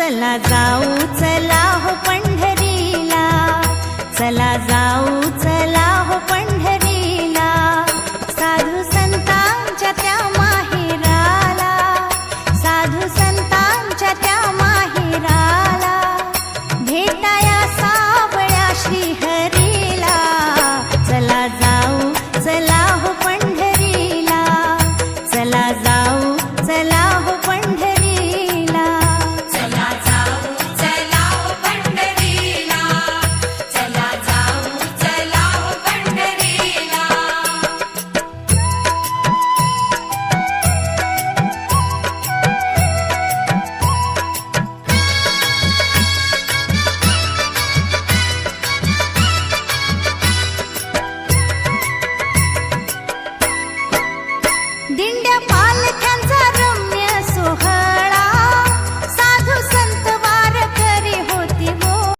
चला जाऊ चला हो पंढरीला. चला जाऊ चला हो पंढरीला. साधू संतांच्या त्या माहिराला. साधू संतांच्या त्या माहिराला. भेटाया सावळ्या श्रीहरीला. चला जाऊ चला हो पंढरीला. चला जाऊ चला திண்ட பால்